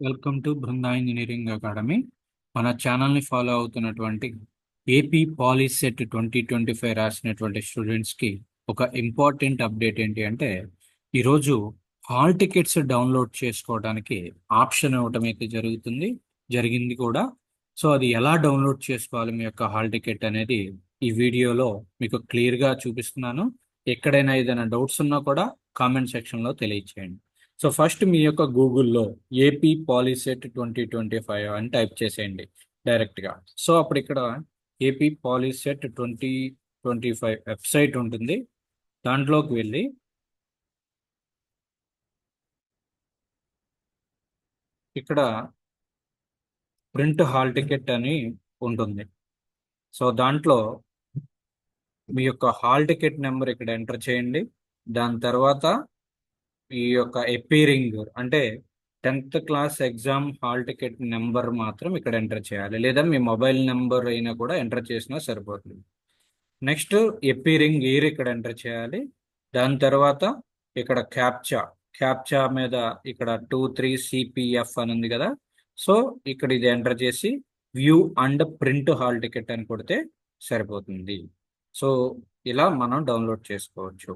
Welcome to Brinda engineering academy మన ఛానల్ని follow అవుతున్నటువంటి AP Polycet twenty twenty five రాసినటువంటి స్టూడెంట్స్కి ఒక ఇంపార్టెంట్ అప్డేట్ ఏంటి అంటే ఈరోజు హాల్ టికెట్స్ డౌన్లోడ్ చేసుకోవడానికి ఆప్షన్ ఇవ్వటం అయితే జరుగుతుంది జరిగింది కూడా. సో అది ఎలా డౌన్లోడ్ చేసుకోవాలి మీ యొక్క హాల్ టికెట్ అనేది ఈ వీడియోలో మీకు క్లియర్గా చూపిస్తున్నాను. ఎక్కడైనా ఏదైనా డౌట్స్ ఉన్నా కూడా కామెంట్ సెక్షన్లో తెలియచేయండి. సో ఫస్ట్ మీ యొక్క గూగుల్లో AP Polycet twenty twenty five అని టైప్ చేసేయండి డైరెక్ట్గా. సో అప్పుడు ఇక్కడ AP Polycet twenty twenty five website ఉంటుంది. దాంట్లోకి వెళ్ళి ఇక్కడ ప్రింట్ హాల్ టికెట్ అని ఉంటుంది. సో దాంట్లో మీ యొక్క హాల్ టికెట్ నెంబర్ ఇక్కడ ఎంటర్ చేయండి. దాని తర్వాత ఈ యొక్క ఎపీరింగ్ అంటే tenth class exam hall ticket number మాత్రం ఇక్కడ ఎంటర్ చేయాలి. లేదా మీ మొబైల్ నెంబర్ అయినా కూడా ఎంటర్ చేసినా సరిపోతుంది. నెక్స్ట్ ఎపీరింగ్ ఇయర్ ఇక్కడ ఎంటర్ చేయాలి. దాని తర్వాత ఇక్కడ క్యాప్చా క్యాప్చా మీద ఇక్కడ టూ త్రీ సిపిఎఫ్ అని ఉంది కదా. సో ఇక్కడ ఇది ఎంటర్ చేసి view and print hall ticket అని కొడితే సరిపోతుంది. సో ఇలా మనం డౌన్లోడ్ చేసుకోవచ్చు.